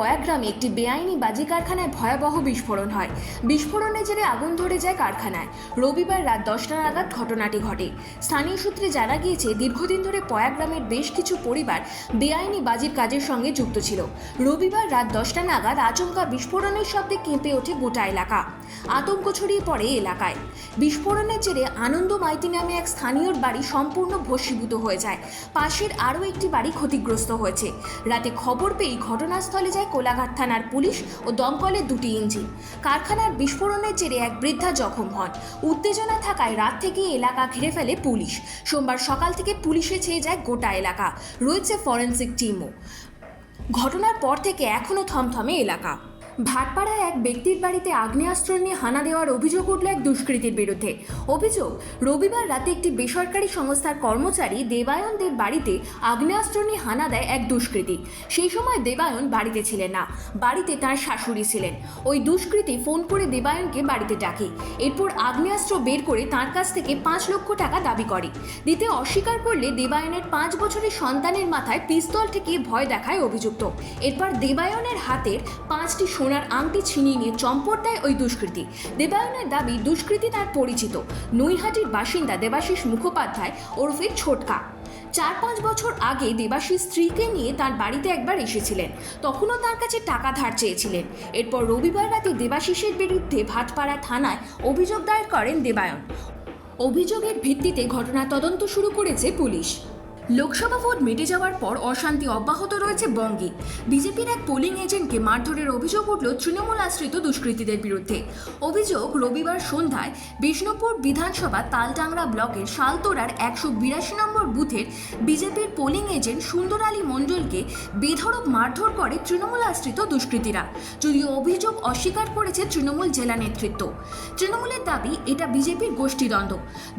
পয়া গ্রামে একটি বেআইনি বাজি কারখানায় ভয়াবহ বিস্ফোরণ হয়। বিস্ফোরণের জেরে আগুন ধরে যায় কারখানায়। রবিবার রাত দশটা নাগাদ ঘটনাটি ঘটে। স্থানীয় সূত্রে জানা গিয়েছে, দীর্ঘদিন ধরে পয়া গ্রামের বেশ কিছু পরিবার বেআইনি বাজির কাজের সঙ্গে যুক্ত ছিল। রবিবার রাত দশটা নাগাদ আচমকা বিস্ফোরণের শব্দে কেঁপে ওঠে গোটা এলাকা। আতঙ্ক ছড়িয়ে পড়ে এলাকায়। বিস্ফোরণের জেরে আনন্দ মাইতি নামে এক স্থানীয়র বাড়ি সম্পূর্ণ ভস্মীভূত হয়ে যায়। পাশের আরও একটি বাড়ি ক্ষতিগ্রস্ত হয়েছে। রাতে খবর পেয়ে ঘটনাস্থলে যায় কোলাঘাট থানার পুলিশ ও দমকলের দুটি ইঞ্জিন। কারখানার বিস্ফোরণের জেরে এক বৃদ্ধা জখম হন। উত্তেজনা থাকায় রাত থেকে এলাকা ঘিরে ফেলে পুলিশ। সোমবার সকাল থেকে পুলিশে ছেয়ে যায় গোটা এলাকা। রয়েছে ফরেন্সিক টিমও। ঘটনার পর থেকে এখনও থমথমে এলাকা। ভাটপাড়ায় এক ব্যক্তির বাড়িতে আগ্নেয়াস্ত্র নিয়ে হানা দেওয়ার অভিযোগ উঠল এক দুষ্কৃতীর বিরুদ্ধে। অভিযোগ, রবিবার রাতে একটি বেসরকারি সংস্থার কর্মচারী দেবায়নদের বাড়িতে আগ্নেয়াস্ত্র নিয়ে হানা দেয় এক দুষ্কৃতী। সেই সময় দেবায়ন বাড়িতে ছিলেন না, বাড়িতে তার শাশুড়ি ছিলেন। ওই দুষ্কৃতী ফোন করে দেবায়নকে বাড়িতে ডাকে। এরপর আগ্নেয়াস্ত্র বের করে তার কাছ থেকে পাঁচ লক্ষ টাকা দাবি করে। দিতে অস্বীকার করলে দেবায়নের পাঁচ বছরের সন্তানের মাথায় পিস্তল ঠেকিয়ে ভয় দেখায় অভিযুক্ত। এরপর দেবায়নের হাতের পাঁচটি সোনার আংটি ছিনিয়ে নিয়ে চম্পট দেয় ওই দুষ্কৃতী। দেবায়নের দাবি, দুষ্কৃতী তার পরিচিত। নৈহাটির বাসিন্দা দেবাশিস মুখোপাধ্যায় ওরফে ছোটকা। চার পাঁচ বছর আগে দেবাশিস স্ত্রীকে নিয়ে তার বাড়িতে একবার এসেছিলেন। তখনও তার কাছে টাকা ধার চেয়েছিলেন। এরপর রবিবার রাতে দেবাশিসের বিরুদ্ধে ভাটপাড়া থানায় অভিযোগ দায়ের করেন দেবায়ন। অভিযোগের ভিত্তিতে ঘটনা তদন্ত শুরু করেছে পুলিশ। লোকসভা ভোট মিটে যাওয়ার পর অশান্তি অব্যাহত রয়েছে বঙ্গে। বিজেপির এক পোলিং এজেন্টকে মারধরের অভিযোগ উঠল তৃণমূল আশ্রিত দুষ্কৃতীদের বিরুদ্ধে। অভিযোগ রবিবার সন্ধ্যায় বিষ্ণুপুর বিধানসভা তালটাংরা ব্লকের শালতোড়ার একশো বিরাশি নম্বর বুথের বিজেপির পোলিং এজেন্ট সুন্দর আলী মণ্ডলকে বেধড়ক মারধর করে তৃণমূল আশ্রিত দুষ্কৃতীরা। যদিও অভিযোগ অস্বীকার করেছে তৃণমূল জেলা নেতৃত্ব। তৃণমূলের দাবি, এটা বিজেপির গোষ্ঠীদ্বন্দ্ব।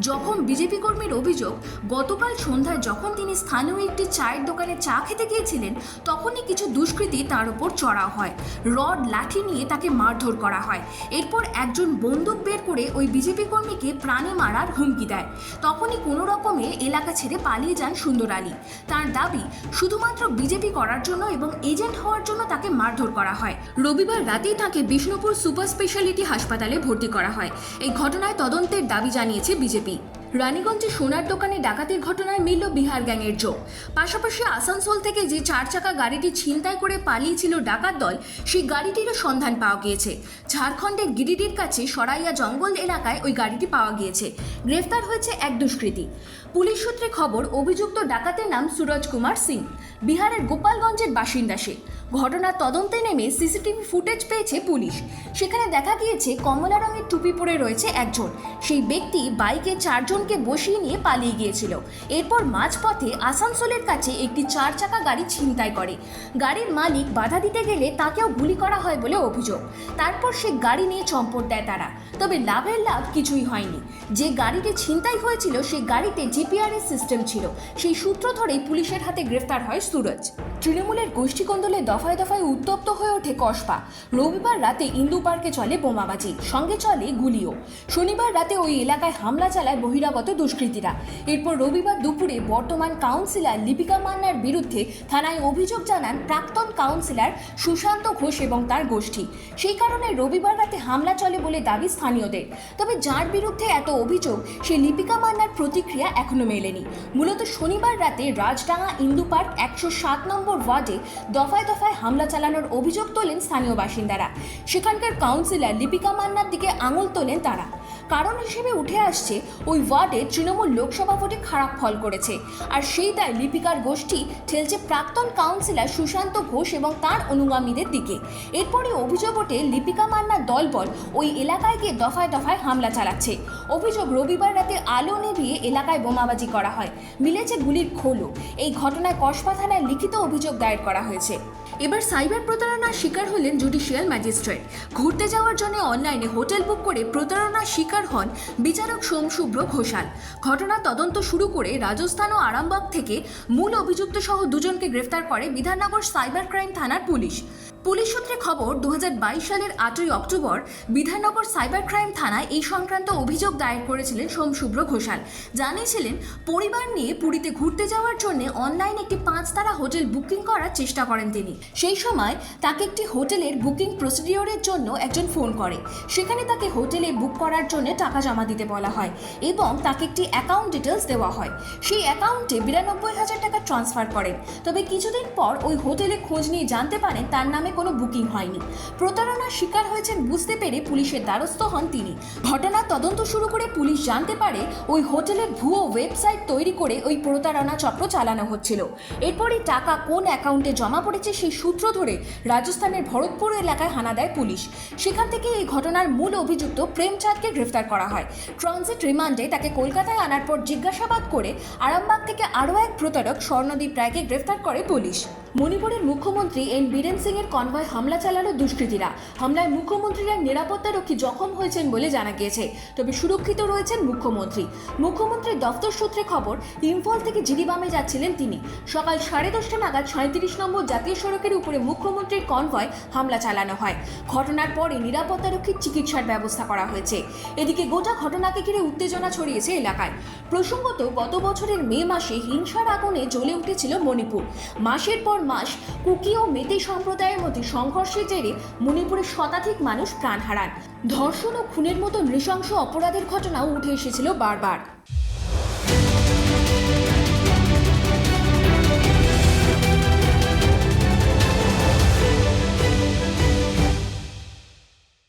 যখন বিজেপি কর্মীর অভিযোগ গতকাল সন্ধ্যায় যখন তিনি স্থানীয় একটি চায়ের দোকানে চা খেতে গিয়েছিলেন, তখনই কিছু দুষ্কৃতী তার উপর চড়াও হয়। রড, লাঠি নিয়ে তাকে মারধর করা হয়। এরপর একজন বন্দুক বের করে ওই বিজেপি কর্মীকে প্রাণে মারার হুমকি দেয়। তখনই কোনো রকমে এলাকা ছেড়ে পালিয়ে যান সুন্দর আলী। তার দাবি, শুধুমাত্র বিজেপি করার জন্য এবং এজেন্ট হওয়ার জন্য তাকে মারধর করা হয়। রবিবার রাতেই তাকে বিষ্ণুপুর সুপার স্পেশালিটি হাসপাতালে ভর্তি করা হয়। এই ঘটনায় তদন্তের দাবি জানিয়েছে বিজেপি। রানীগঞ্জে সোনার দোকানে ডাকাতির ঘটনায় মিলল বিহার গ্যাংয়ের যোগ পাশাপাশি আসানসোল থেকে যে চার চাকা গাড়িটি ছিনতাই করে পালিয়েছিল ডাকাত দল, সেই গাড়িটিরও সন্ধান পাওয়া গিয়েছে। ঝাড়খণ্ডের গিরিডির কাছে সরাইয়া জঙ্গল এলাকায় ওই গাড়িটি পাওয়া গিয়েছে। গ্রেফতার হয়েছে এক দুষ্কৃতী। পুলিশ সূত্রে খবর, অভিযুক্ত ডাকাতের নাম সুরজ কুমার সিং। বিহারের গোপালগঞ্জের বাসিন্দা সে। ঘটনার তদন্তে নেমে সিসিটিভি ফুটেজ পেয়েছে পুলিশ। সেখানে দেখা গিয়েছে, কমলা রঙের টুপি পরে রয়েছে একজন। সেই ব্যক্তি বাইকে চারজনকে বসিয়ে নিয়ে পালিয়ে গিয়েছিল। এরপর মাঝপথে আসানসোলের কাছে একটি চার চাকা গাড়ি ছিনতাই করে। গাড়ির মালিক বাধা দিতে গেলে তাকেও গুলি করা হয় বলে অভিযোগ। তারপর সে গাড়ি নিয়ে চম্পট দেয় তারা। তবে লাভের লাভ কিছুই হয়নি। যে গাড়িটি ছিনতাই হয়েছিল, সেই গাড়িতে জিপিআরএস সিস্টেম ছিল। সেই সূত্র ধরেই পুলিশের হাতে গ্রেফতার হয় সুরজ। তৃণমূলের গোষ্ঠীকন্দলে দফায় দফায় উত্তপ্ত হয়ে ওঠে কসবা। রবিবার রাতে ইন্দু পার্কে চলে বোমাবাজি, সঙ্গে চলে গুলিও। শনিবার রাতে ওই এলাকায় হামলা চালায় বহিরাগত দুষ্কৃতীরা। এরপর রবিবার দুপুরে বর্তমান কাউন্সিলর লিপিকা মান্নার বিরুদ্ধে থানায় অভিযোগ জানান প্রাক্তন কাউন্সিলর সুশান্ত ঘোষ এবং তার গোষ্ঠী। সেই কারণে রবিবার রাতে হামলা চলে বলে দাবি স্থানীয়দের। তবে যার বিরুদ্ধে এত অভিযোগ, সে লিপিকা মান্নার প্রতিক্রিয়া এখনও মেলেনি। মূলত শনিবার রাতে রাজডাঙ্গা ইন্দু পার্ক একশো সাত নম্বর ওয়ার্ডে দফায় দফায় হামলা চালানোর অভিযোগ তোলেন স্থানীয় বাসিন্দারা। সেখানকার কাউন্সিলর লিপিকা মান্নার দিকে আঙুল তোলেন তারা। কারণ হিসেবে উঠে আসছে, ওই ওয়ার্ডে তৃণমূল লোকসভা ভোটে খারাপ ফল করেছে। আর সেই দায় লিপিকার গোষ্ঠী ঠেলছে প্রাক্তন কাউন্সিলর সুশান্ত ঘোষ এবং তার অনুগামীদের দিকে। এরপরে অভিযোগ ওঠে লিপিকা মান্নার দলবল ওই এলাকায় গিয়ে দফায় দফায় হামলা চালাচ্ছে। অভিযোগ রবিবার রাতে আলো নিভিয়ে এলাকায় বোমাবাজি করা হয়। মিলেছে গুলির খোলও। এই ঘটনায় কসবা থানায় লিখিত অভিযোগ দায়ের করা হয়েছে। এবার সাইবার প্রতারণার শিকার হলেন জুডিশিয়াল ম্যাজিস্ট্রেট। ঘুরতে যাওয়ার জন্য অনলাইনে হোটেল বুক করে প্রতারণার শিকার হন বিচারক সোমশুভ্র ঘোষাল। ঘটনার তদন্ত শুরু করে রাজস্থান ও আরামবাগ থেকে মূল অভিযুক্ত সহ দুজনকে গ্রেফতার করে বিধাননগর সাইবার ক্রাইম থানার পুলিশ। পুলিশ সূত্রে খবর দু হাজার বাইশ সালের আটই অক্টোবর বিধাননগর সাইবার ক্রাইম থানায় এই সংক্রান্ত অভিযোগ দায়ের করেছিলেন সোমশুভ্র ঘোষাল। জানিয়েছিলেন, পরিবার নিয়ে পুরীতে ঘুরতে যাওয়ার জন্য অনলাইন একটি পাঁচতারা হোটেল বুকিং করার চেষ্টা করেন তিনি। সেই সময় তাকে একটি হোটেলের বুকিং প্রসিডিওরের জন্য একজন ফোন করে। সেখানে তাকে হোটেলে বুক করার জন্য টাকা জমা দিতে বলা হয় এবং তাকে একটি অ্যাকাউন্ট ডিটেলস দেওয়া হয়। সেই অ্যাকাউন্টে বিরানব্বই হাজার টাকা ট্রান্সফার করেন। তবে কিছুদিন পর ওই হোটেলে খোঁজ নিয়ে জানতে পারেন তার নামে কোনো বুকিং হয়নি। প্রতারণার শিকার হয়েছেন বুঝতে পেরে পুলিশের দ্বারস্থ হন তিনি। ঘটনার তদন্ত শুরু করে পুলিশ জানতে পারে ওই হোটেলের ভুয়ো ওয়েবসাইট তৈরি করে ওই প্রতারণা চক্র চালানো হচ্ছিল। এরপরই টাকা কোন অ্যাকাউন্টে জমা পড়েছে সেই সূত্র ধরে রাজস্থানের ভরতপুর এলাকায় হানা দেয় পুলিশ। সেখান থেকে এই ঘটনার মূল অভিযুক্ত প্রেমচাঁদকে গ্রেফতার করা হয়। ট্রানজিট রিমান্ডে তাকে কলকাতায় আনার পর জিজ্ঞাসাবাদ করে আরামবাগ থেকে আরও এক প্রতারক স্বর্ণদীপ রায়কে গ্রেফতার করে পুলিশ। মণিপুরের মুখ্যমন্ত্রী এন বীরেন সিং এর কনভয় হামলা চালালো দুষ্কৃতীরা। হামলায় মুখ্যমন্ত্রীর এক নিরাপত্তারক্ষী জখম হয়েছেন বলে জানা গিয়েছে। তবে সুরক্ষিত রয়েছেন মুখ্যমন্ত্রী। মুখ্যমন্ত্রীর দফতর সূত্রে খবর, ইম্ফল থেকে জিরিবামে যাচ্ছিলেন তিনি। সকাল সাড়ে দশটা নাগাদ সাঁত্রিশ নম্বর জাতীয় সড়কের উপরে মুখ্যমন্ত্রীর কনভয় হামলা চালানো হয়। ঘটনার পরে নিরাপত্তারক্ষীর চিকিৎসার ব্যবস্থা করা হয়েছে। এদিকে গোটা ঘটনাকে ঘিরে উত্তেজনা ছড়িয়েছে এলাকায়। প্রসঙ্গত, গত বছরের মে মাসে হিংসার আগুনে জ্বলে উঠেছিল মণিপুর। মাসের পর মাস কুকি ও মেতে সম্প্রদায়ের মধ্যে সংঘর্ষের জেরে মণিপুরের শতাধিক মানুষ প্রাণ হারান। ধর্ষণ ও খুনের মতো নৃশংস অপরাধের ঘটনাও উঠে এসেছিল বারবার।